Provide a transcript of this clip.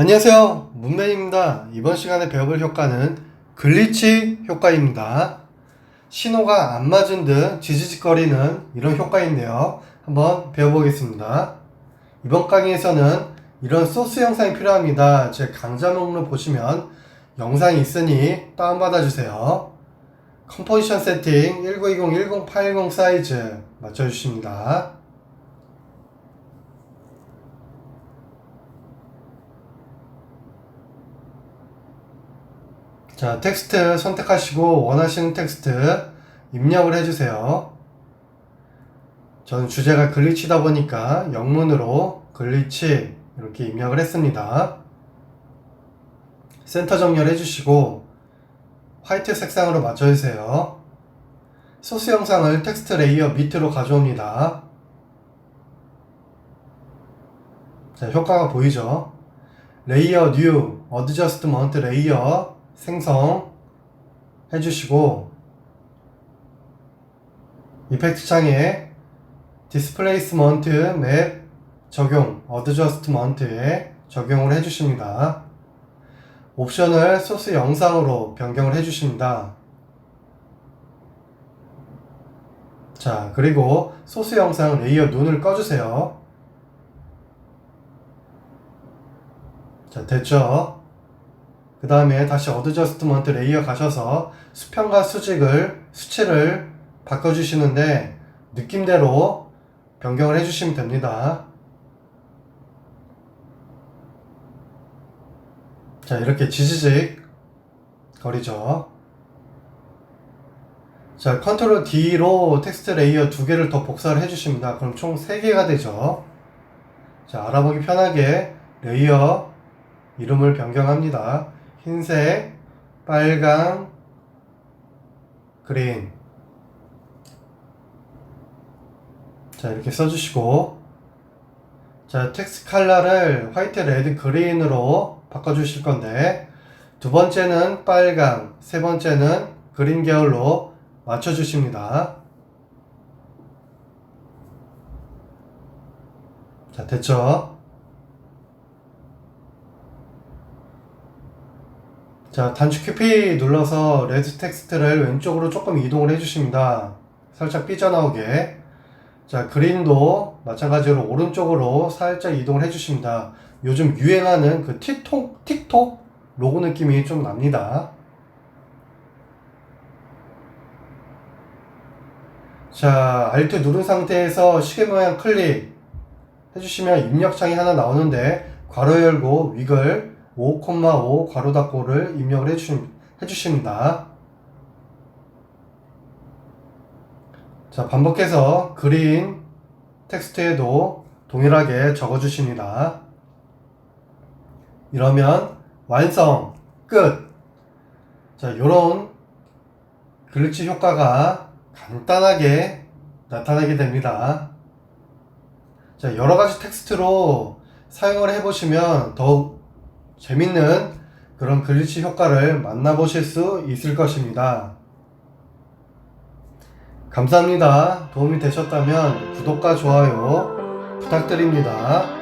안녕하세요. 문맨입니다. 이번 시간에 배워볼 효과는 글리치 효과입니다. 신호가 안 맞은 듯 지지직거리는 이런 효과인데요. 한번 배워보겠습니다. 이번 강의에서는 이런 소스 영상이 필요합니다. 제 강좌 목록 보시면 영상이 있으니 다운받아 주세요. 컴포지션 세팅 1920 1080 사이즈 맞춰주십니다 자, 텍스트 선택하시고 원하시는 텍스트 입력을 해주세요. 저는 주제가 글리치다 보니까 영문으로 글리치 이렇게 입력을 했습니다. 센터 정렬 해 주시고 화이트 색상으로 맞춰주세요. 소스 영상을 텍스트 레이어 밑으로 가져옵니다. 자, 효과가 보이죠? 레이어 뉴, 어드저스트먼트 레이어 생성 해 주시고 이펙트 창에 디스플레이스먼트 맵 적용 어드저스트먼트에 적용을 해 주십니다. 옵션을 소스 영상으로 변경을 해 주십니다. 자, 그리고 소스 영상 레이어 눈을 꺼주세요. 자, 됐죠? 그 다음에 다시 어드저스트먼트 레이어 가셔서 수평과 수직을 수치를 바꿔주시는데 느낌대로 변경을 해주시면 됩니다. 자 이렇게 지지직 거리죠. 자 컨트롤 D로 텍스트 레이어 두 개를 더 복사를 해주십니다. 그럼 총 3개가 되죠. 자 알아보기 편하게 레이어 이름을 변경합니다. 흰색, 빨강, 그린. 자, 이렇게 써주시고. 자, 텍스트 컬러를 화이트, 레드, 그린으로 바꿔주실 건데, 두 번째는 빨강, 세 번째는 그린 계열로 맞춰주십니다. 자, 됐죠? 자, 단축 QP 눌러서 레드 텍스트를 왼쪽으로 조금 이동을 해주십니다. 살짝 삐져나오게. 자, 그린도 마찬가지로 오른쪽으로 살짝 이동을 해주십니다. 요즘 유행하는 그 틱톡, 틱톡 로고 느낌이 좀 납니다. 자, Alt 누른 상태에서 시계 모양 클릭 해주시면 입력창이 하나 나오는데 괄호 열고 위글 5,5 괄호 닫고를 입력을 해주, 해주십니다. 자, 반복해서 그린 텍스트에도 동일하게 적어주십니다. 이러면 완성, 끝! 자, 요런 글리치 효과가 간단하게 나타나게 됩니다. 자, 여러 가지 텍스트로 사용을 해보시면 더욱 재밌는 그런 글리치 효과를 만나보실 수 있을 것입니다. 감사합니다. 도움이 되셨다면 구독과 좋아요 부탁드립니다.